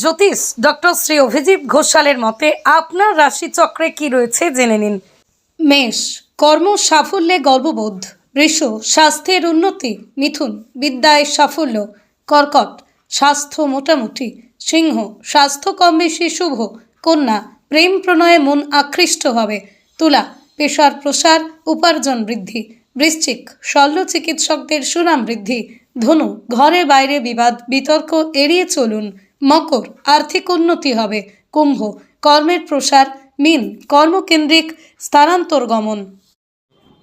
জ্যোতিষ doctor Shri Abhijit ঘোষালের মতে আপনার রাশিচক্রে কি রয়েছে জেনে নিন। মেষ, কর্ম সাফল্যে গর্ববোধ বৃষ স্বাস্থ্যের উন্নতি, মিথুন, বিদ্যায় সাফল্য, কর্কট, স্বাস্থ্য মোটামুটি, সিংহ স্বাস্থ্য কম বেশি শুভ, কন্যা, প্রেম প্রণয়ে মন আকৃষ্ট হবে, তুলা, পেশার প্রসার, উপার্জন বৃদ্ধি, বৃশ্চিক, শল্য চিকিৎসকদের সুনাম বৃদ্ধি, ধনু ঘরে বাইরে বিবাদ, বিতর্ক এড়িয়ে চলুন। মকর, আর্থিক উন্নতি হবে। কুম্ভ, কর্মের প্রসার। মিন, কর্মকেন্দ্রিক স্থানান্তর গমন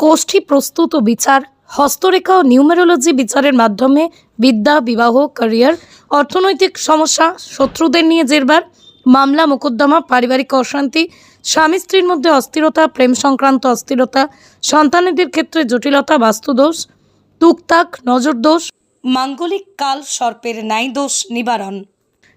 কোষ্ঠী প্রস্তুত ও বিচার, হস্তরেখা ও নিউমেরোলজি বিচারের মাধ্যমে বিদ্যা, বিবাহ, ক্যারিয়ার, অর্থনৈতিক সমস্যা, শত্রুদের নিয়ে জেরবার, মামলা, মোকদ্দমা, পারিবারিক অশান্তি, স্বামী স্ত্রীর মধ্যে অস্থিরতা, প্রেম সংক্রান্ত অস্থিরতা, সন্তানেদের ক্ষেত্রে জটিলতা, বাস্তুদোষ টুকটাক নজরদোষ, মাঙ্গলিক কাল, সর্পের ন্যায় দোষ নিবারণ।